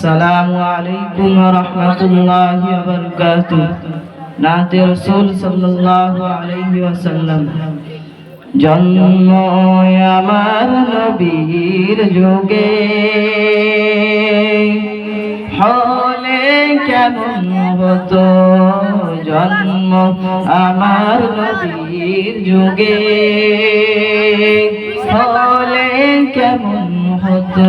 আসসালামু আলাইকুম রহমতুল্লাহ বরকাত নাতে রসুল সাল্লাল্লাহু আলাইহি ওয়াসাল্লাম। জন্ম আমার নবীর যুগে। হলে কেমন হতো? জন্ম আমার নবীর যুগে। হলে কেমন হতো?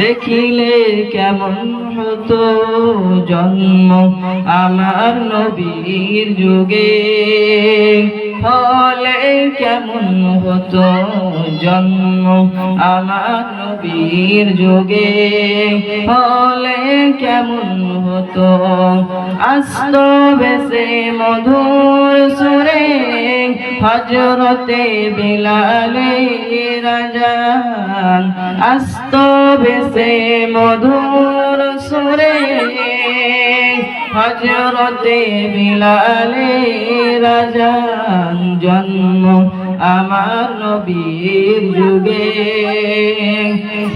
দেখিলে কেমন হতো জন্ম আমার নবীর যুগে? হলে কেমন হতো জন্ম আমার নবীর যুগে? হলে কেমন হতো আস্ত বেশে মধুর সুরে হজরতে বিলালে রাজান আস্ত বেসে মধুর সুরে। হজরতে বিলালে রাজান জন্ম আমার নবীর যুগে।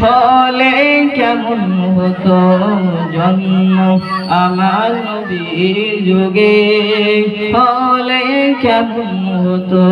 ফলে কেমন হতো জন্ম আমার নবীর যুগে? ফলে কেমন হতো